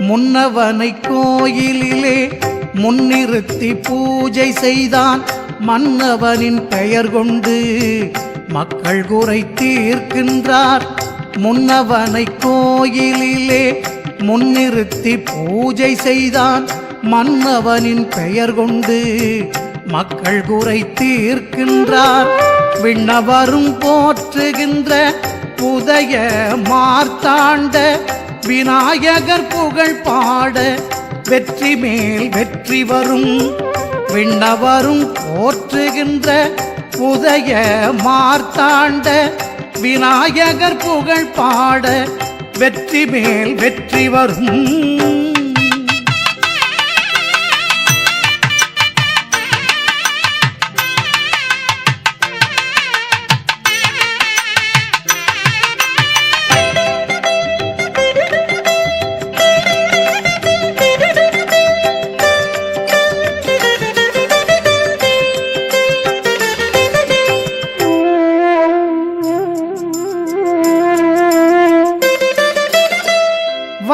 முன்னவனை கோயிலிலே முன்னிறுத்தி பூஜை செய்தான் மன்னவனின் பெயர் கொண்டு மக்கள் குறை தீர்க்கின்றார். முன்னவனை கோயிலிலே முன்னிறுத்தி பூஜை செய்தான் மன்னவனின் பெயர் கொண்டு மக்கள் குறை தீர்க்கின்றார். விண்ணவரும் போற்றுகின்ற புதைய மார்த்தாண்ட விநாயகர் புகழ் பாட வெற்றி மேல் வெற்றி வரும். விண்ணவரும் போற்றுகின்ற புதைய மார்த்தாண்ட விநாயகர் புகழ் பாட வெற்றி மேல் வெற்றி வரும்.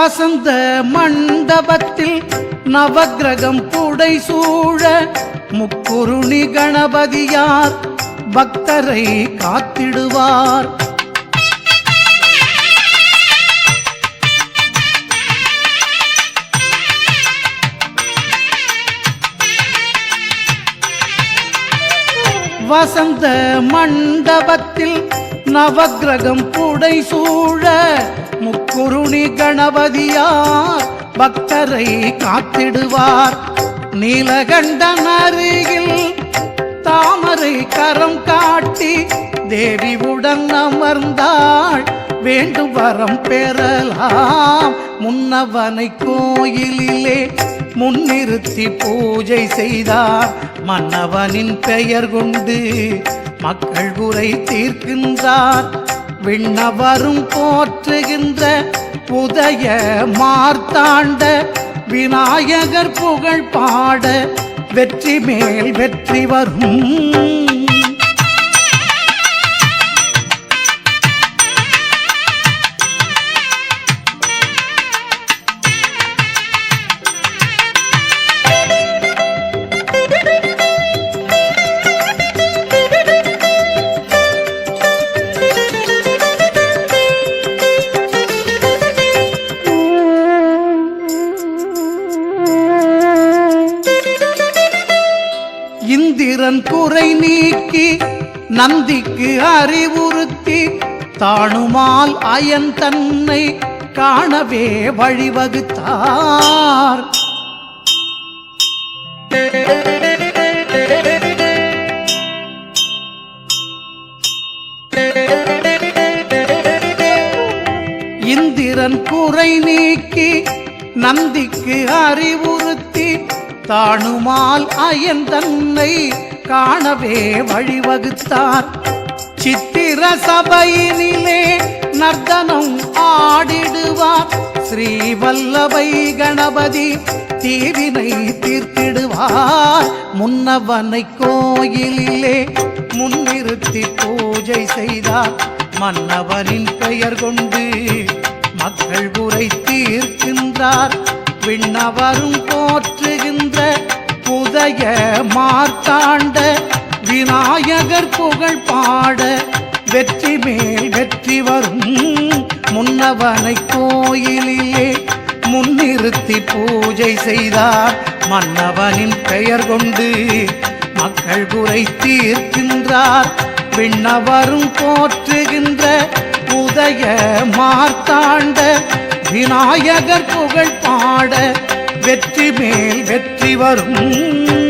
வசந்த மண்டபத்தில் நவகிரகம் புடை சூழ முக்குருணி கணபதியார் பக்தரை காத்திடுவார். வசந்த மண்டபத்தில் நவகிரகம் புடை சூழ முக்குருணி கணபதியார் பக்தரை காத்திடுவார். நீலகண்டன் அருகில் தாமரை கரம் காட்டி தேவி உடன் அமர்ந்தாள். வேண்டும் வரம் பெறலாம். முன்னவனை கோயிலிலே முன்னிறுத்தி பூஜை செய்தார். மன்னவனின் பெயர் கொண்டு மக்கள் குறை தீர்க்கின்றார். விண்ணவரும் போற்றுகின்ற புதைய மார்த்தாண்ட விநாயகர் புகழ் பாட வெற்றி மேல் வெற்றி வரும். இந்திரன் குறை நீக்கி நந்திக்கு அறிவுறுத்தி தாணுமால் அயன் தன்னை காணவே வழிவகுத்தார். இந்திரன் குறை நீக்கி நந்திக்கு அறிவுறுத்தி தானுமால் அயன் தன்னை காணவே வழிவகுத்தார். சித்திர சபையினிலே நர்த்தனம் ஆடிடுவார். ஸ்ரீவல்லபை கணபதி தீவினை தீர்த்திடுவார். முன்னவனை கோயிலிலே முன்னிறுத்தி பூஜை செய்தார். மன்னவரின் பெயர் கொண்டு மக்கள் குறை தீர்க்கின்றார். விண்ணவரும் போற்றுகின்ற புதைய மார்த்தாண்ட விநாயகர் புகழ் பாட வெற்றி மேல் வெற்றி வரும். முன்னவனை கோயிலிலே முன்னிறுத்தி பூஜை செய்தார் மன்னவனின் பெயர் கொண்டு மக்கள் குறை தீர்க்கின்றார். விண்ணவரும் போற்றுகின்ற புதைய மார்த்தாண்ட விநாயகர் புகழ் பாட வெற்றி மேல் வெற்றி வரும்.